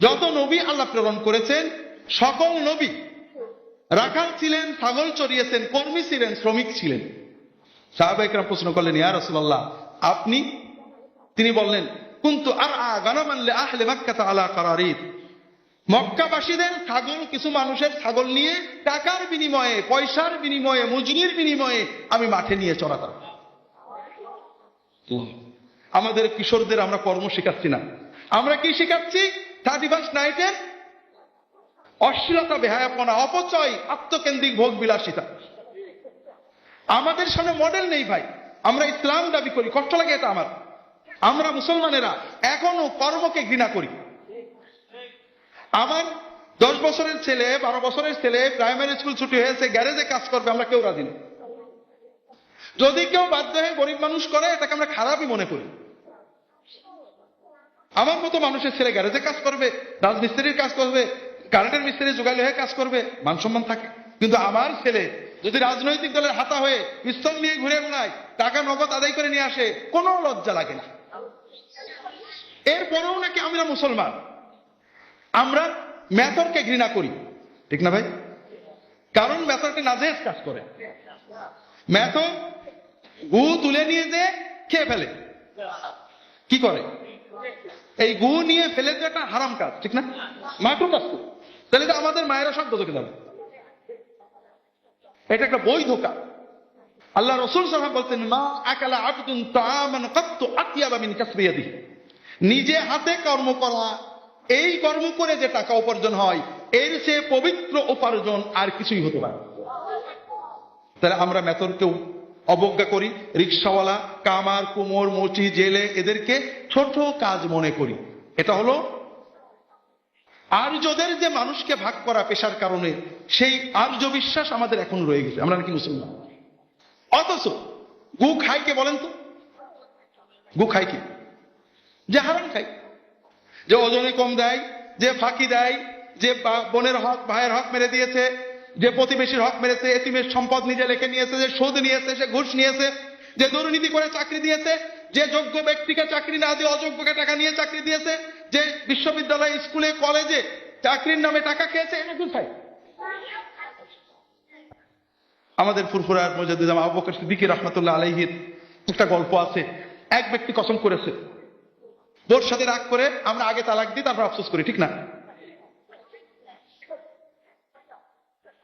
যত নবী আল্লাহ প্রেরণ করেছেন সকল নবী রাখাল ছিলেন ছাগল চড়িয়েছেন কর্মী ছিলেন শ্রমিক ছিলেন। সাহাবাহিকরা প্রশ্ন করলেন ইয়া রসুল্লাহ আপনি? তিনি বললেন কিন্তু আর গানামানলে আহলে মাক্কাতা আলা কারারিদ মক্কাবাসীদের ছাগল কিছু মানুষের ছাগল নিয়ে টাকার বিনিময়ে পয়সার বিনিময়ে মজুরির বিনিময়ে আমি মাঠে নিয়ে চড়াতাম আমাদের কিশোরদের আমরা কর্ম শেখাচ্ছি না। আমরা কি শেখাচ্ছি? থার্টি ফার্স্ট নাইটের অশ্লীলতা, বেহায়াপনা, অপচয়, আত্মকেন্দ্রিক ভোগ বিলাসিতা আমাদের সামনে মডেল নেই ভাই। আমরা ইসলাম দাবি করি, কষ্ট লাগে এটা আমার। আমরা মুসলমানেরা এখনও কর্মকে ঘৃণা করি। আমার দশ বছরের ছেলে, বারো বছরের ছেলে প্রাইমারি স্কুল ছুটি হয়েছে গ্যারেজে কাজ করবে, আমরা কেউ রাজি যদি কেউ বাধ্য হয়ে গরিব মানুষ করে, এটাকে আমরা খারাপই মনে করি। আমার মতো মানুষের ছেলে গ্যারেজে কাজ করবে, রাজমিস্ত্রির কাজ করবে, কারেন্টের মিস্ত্রি যোগালি হয়ে কাজ করবে মান সম্মান থাকে। কিন্তু আমার ছেলে যদি রাজনৈতিক দলের হাতা হয়ে পিস্তল নিয়ে ঘুরে বেড়ায়, টাকা নগদ আদায় করে নিয়ে আসে, কোনো লজ্জা লাগে না। এরপরেও নাকি আমরা মুসলমান। আমরা মেথরকে ঘৃণা করি। ঠিক না ভাই? কারণ মেথরকে নাজেজ কাজ করে। মেথর গু তুলে নিয়ে যে খেয়ে ফেলে। কি করে? এই গু নিয়ে ফেলে একটা হারাম কাজ, ঠিক না মাটুর কাজ তো। তাহলে তো আমাদের মায়েরা সব দোষকে যাবে এটা একটা বৈধ কাজ আল্লাহ রসুল সাহেব বলতেন মা আকালা আবদুন তামান কাত্তু আতিয়াবা মিন কাসবিয়াদিহি নিজে হাতে কর্ম করা, এই কর্ম করে যে টাকা উপার্জন হয়, এর সে পবিত্র উপার্জন আর কিছুই হতে পারে। তাহলে আমরা মেথরকেও অবজ্ঞা করি, রিক্সাওয়ালা, কামার, কুমোর মুচি জেলে, এদেরকে ছোট কাজ মনে করি। এটা হলো আর্যদের যে মানুষকে ভাগ করা পেশার কারণে, সেই আর্য বিশ্বাস আমাদের এখন রয়ে গেছে। আমরা নাকি মুসলমান? অথচ গু খাই কে বলেন তো? গু খাই কি? যে হারাম খাই যে ওজনে কম দেয়, যে ফাঁকি দেয়, যে বোনের হক, ভাইয়ের হক মেরে দিয়েছে যে প্রতিবেশীর হক মেরেছে, এতিমের সম্পদ নিজে লেখে নিয়েছে, যে সুদ নিয়েছে, সে ঘুষ নিয়েছে, যে দুর্নীতি করে চাকরি দিয়েছে, যে যোগ্য ব্যক্তিকে চাকরি না দিয়ে অযোগ্যকে টাকা নিয়ে চাকরি দিয়েছে, যে বিশ্ববিদ্যালয়, স্কুলে, কলেজে চাকরির নামে টাকা খেয়েছে এটা কোথায় আমাদের ফুরফুরার মজাদুজাম আবু বকর রহমতুল্লাহ আলাইহির একটা গল্প আছে। এক ব্যক্তি কসম করেছে বোর সাথে রাগ করে আমরা আগে তালাক দিই, তারপর আফসোস করি, ঠিক না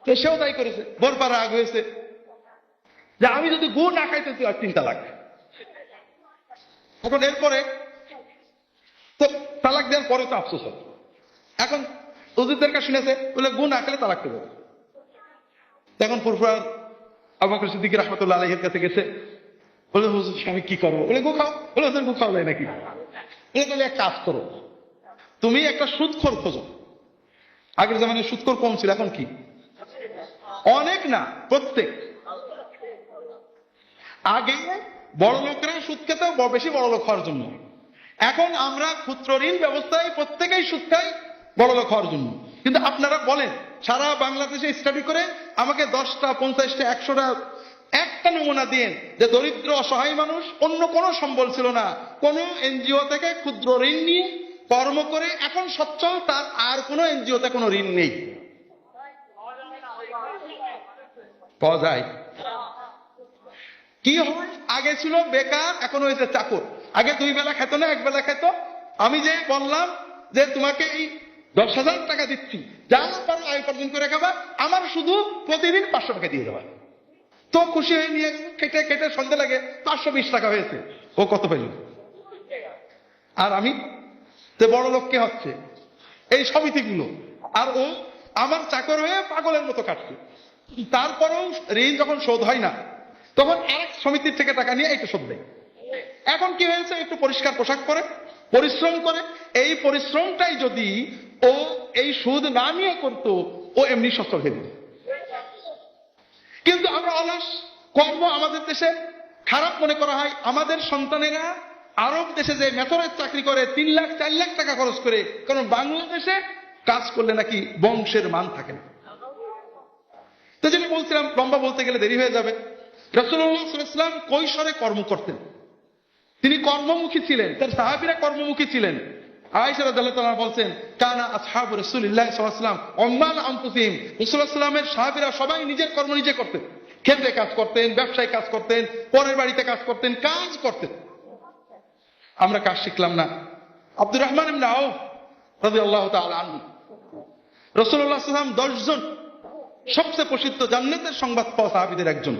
তো সেও তাই করেছে। বোর পা রাগ হয়েছে। যে আমি যদি গু না খাইতে তুই আর তিন তালাক এখন এরপরে তো তালাক দেওয়ার পরে তো আফসোস হবে এখন উজিরদের কাছে শুনেছে, বলে গু না খেলে তালাক দেবে। তখন ফুরফুরার আবু বকর সিদ্দিকী রহমতুল্লাহ আলাইহির কাছে গেছে। বলে, হুজুর আমি কি করব? বলে, গু খাও। বলে, হুজুর, গু খাওয়া নাকি? বলে, তাহলে এক কাজ করো। তুমি একটা সুদখোর খোঁজো। আগের জামানে সুদখোর কম ছিল, এখন কি? অনেক না, প্রত্যেক। আগে বড় লোকরা সুদ খেতে বেশি বড় লোক হওয়ার জন্য। এখন আমরা ক্ষুদ্র ঋণ ব্যবস্থায় প্রত্যেকেই সুদ খাই বড় লোক হওয়ার জন্য। কিন্তু আপনারা বলেন, সারা বাংলাদেশে স্টাডি করে আমাকে দশটা, পঞ্চাশটা, একশোটা, একটা নমুনা দিন যে দরিদ্র, অসহায় মানুষ অন্য কোনো সম্বল ছিল না। কোন এনজিও থেকে ক্ষুদ্র ঋণ নিয়ে কর্ম করে এখন সচ্ছল, তার আর কোনো এনজিওতে কোনো ঋণ নেই। পাওয়া যায় কি হয়? আগে ছিল বেকার, এখন হয়েছে চাকর। আগে দুই বেলা খেত না, এক বেলা খেত। আমি যে বললাম যে তোমাকে এই দশ হাজার টাকা দিচ্ছি, যা পারো আয় উপার্জন করে খাবা। আমার শুধু প্রতিদিন পাঁচশো টাকা দিয়ে দেবা। তো খুশি হয়ে নিয়ে কেটে কেটে সন্ধে লাগে, পাঁচশো বিশ টাকা হয়েছে। ও কত পেল? আর আমি? তো বড় লোক হচ্ছে? এই সমিতিগুলো। আর ও আমার চাকর হয়ে পাগলের মতো কাটছে। তারপরেও ঋণ যখন শোধ হয় না, তখন আরেক সমিতির থেকে টাকা নিয়ে একটু শোধ দেয়। এখন কি হয়েছে? একটু পরিষ্কার পোশাক পরে, পরিশ্রম করে। এই পরিশ্রমটাই যদি ও এই সুদ না নিয়ে করতো, ও এমনি সচ্ছল হয়ে যেত। কিন্তু আমরা অলস, কর্ম আমাদের দেশে, খারাপ মনে করা হয়। আমাদের সন্তানেরা আরব দেশে যে মেথরের চাকরি করে, তিন লাখ, চার লাখ টাকা খরচ করে, কারণ বাংলাদেশে কাজ করলে নাকি বংশের মান থাকে না। তো যেটা বলছিলাম, লম্বা বলতে গেলে দেরি হয়ে যাবে। রসুল্লাহাম কৈশোরে কর্ম করতেন। তিনি কর্মমুখী ছিলেন, তার সাহাবিরা কর্মমুখী ছিলেন। রাদিয়াল্লাহু বলছেন, কানা আসহাবু উম্মাল আনফুসিহিম। রাসূলুল্লাহ সাল্লামের সাহাবীরা সবাই নিজের কর্ম নিজে করতেন। ক্ষেত্রে কাজ করতেন, ব্যবসায় কাজ করতেন, পরের বাড়িতে কাজ করতেন কাজ করতেন। আমরা কাজ শিখলাম না। আব্দুর রহমান রাদিয়াল্লাহু তাআলা আনহু। রাসূলুল্লাহ সাল্লাম 10 জন সবচেয়ে প্রসিদ্ধ জান্নাতের সংবাদ পাওয়া সাহাবীদের একজন।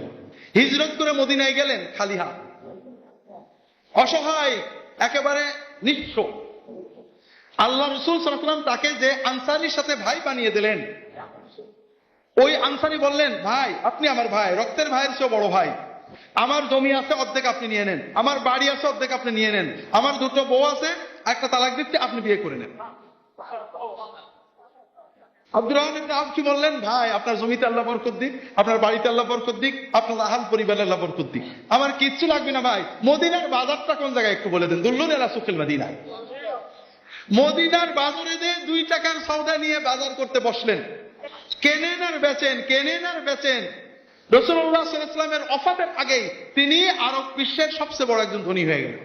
হিজরত করে মদিনায় গেলেন খালি হাত অসহায়, একেবারে নিঃস্ব। আল্লাহ রসুল সাল্লাম তাকে যে আনসারির সাথে ভাই বানিয়ে দিলেন, ওই আনসারি বললেন, ভাই, আপনি আমার ভাই, রক্তের ভাইয়ের চেয়েও বড় ভাই। আমার জমি আছে অর্ধেক আপনি নিয়ে নেন, আমার বাড়ি আছে অর্ধেক আপনি নিয়ে নেন, আমার দুটো বউ আছে, একটা তালাক দিচ্ছে, আপনি বিয়ে করে নেন। আব্দুর রহমান কি বললেন? ভাই, আপনার জমিতে আল্লাহ বরকত দিক, আপনার বাড়িতে আল্লাহ বরকত দিক, আপনার আহাল পরিবারে আল্লাহ বরকত দিক। আমার কিচ্ছু লাগবে না ভাই। মদিনার বাজারটা কোন জায়গায় একটু বলে দেন? দুল্লুন এলা সুখিল মদিনা মদিনার বাজারে যে দুই টাকার সৌদা নিয়ে বাজার করতে বসলেন, কেনেন আর বেচেন, কেনেন আর বেচেন? রসুল্লাহ সাল্লামের অফাতের আগেই তিনি আরব বিশ্বের সবচেয়ে বড় একজন ধনী হয়ে গেলেন।